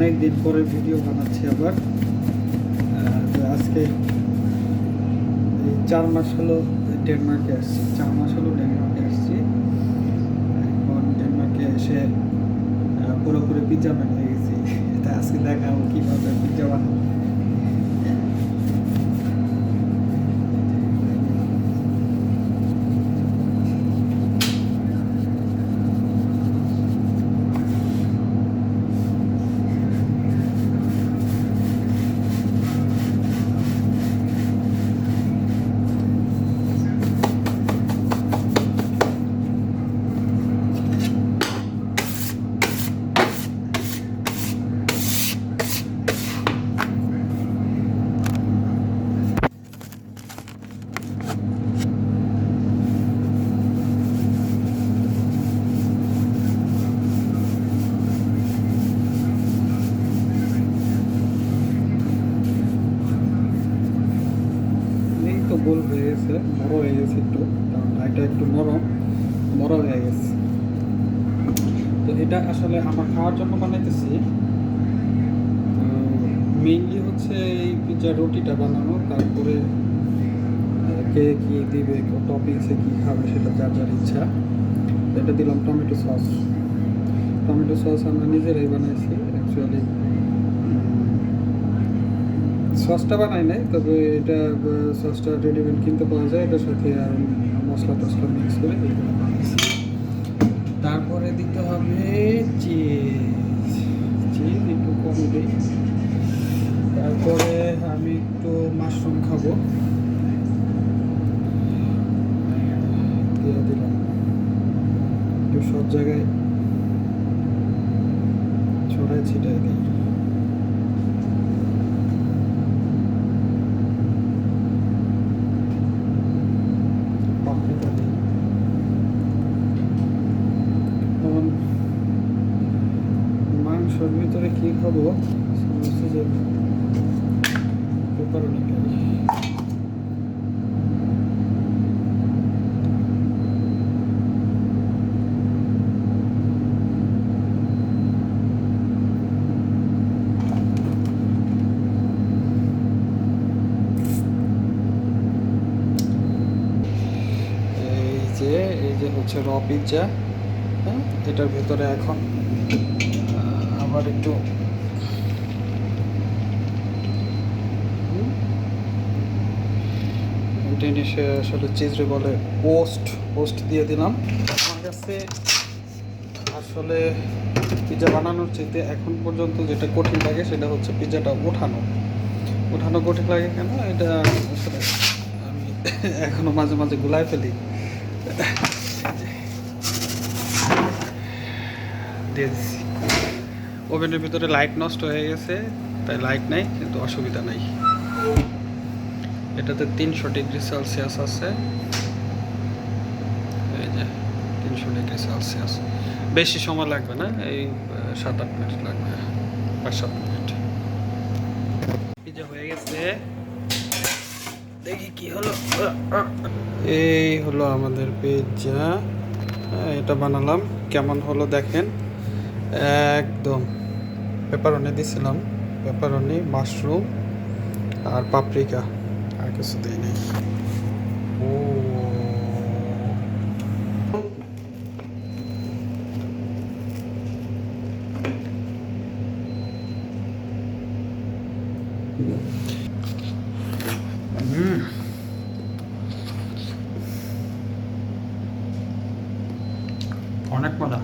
অনেক দিন পরে ভিডিও বানাচ্ছি আবার। আজকে এই চার মাস হলো ডেনমার্কে আসছি। চার মাস হলো ডেনমার্কে আসছি। এখন ডেনমার্কে এসে পুরোপুরি পিজ্জা বানিয়ে গেছি। তা আজকে দেখাবো কীভাবে পিজ্জা বানাবো এই তো গোল হয়ে গেছে, বড় হয়ে গেছে একটু, কারণ একটু নরম, বড় হয়ে গেছে। তো এটা আসলে আমার খাওয়ার জন্য বানাইতেছি। মেইনলি হচ্ছে এই পিৎজা রুটিটা বানানো, তারপরে কে কি দিবে টপিংসে কি খাবে সেটা যার যার ইচ্ছা। এটা দিলাম টমেটো সস। টমেটো সস আমরা নিজেরাই বানাইছি অ্যাকচুয়ালি সসটা বানাই নাই, তবে এটা সসটা রেডিমেড কিনতে পাওয়া যায়, এটার সাথে আর মশলা টসলা মিক্স করে তারপরে দিতে হবে চিজ চিজ একটু কম দিই। তারপরে আমি একটু মাশরুম খাব। দিয়ে দিলাম। একটু সব জায়গায় ছড়াই ছিটাই দিই পাপড়িটা দিই এখন মাংসর ভিতরে কি খাব? হচ্ছে যে এই যে এই যে হচ্ছে র পিৎজা হ্যাঁ? এটার ভেতরে এখন আবার একটু জিনিসে আসলে চিজরে বলে পোস্ট পোস্ট দিয়ে দিলাম। আমার কাছে আসলে পিৎজা বানানোর চাইতে এখন পর্যন্ত যেটা কঠিন লাগে সেটা হচ্ছে পিৎজাটা ওঠানো। ওঠানো কঠিন লাগে কেন? এটা আসলে আমি এখনও মাঝে মাঝে গুলায় ফেলি। দিয়ে দিচ্ছি ওভেনের ভিতরে লাইট নষ্ট হয়ে গেছে তাই লাইট নাই কিন্তু অসুবিধা নাই। এটাতে তিনশো ডিগ্রি সেলসিয়াস আছে। এই যে তিনশো ডিগ্রি সেলসিয়াস। বেশি সময় লাগবে না এই সাত আট মিনিট লাগবে পাঁচ সাত মিনিট। হয়ে গেছে। দেখি কি হলো। এই হলো আমাদের পিৎজা হ্যাঁ, এটা বানালাম। কেমন হলো দেখেন? একদম। পেপারনি দিছিলাম। পেপারনি মাশরুম আর পাপরিকা আর কিছু দিই নেই। ও অনেক মজা।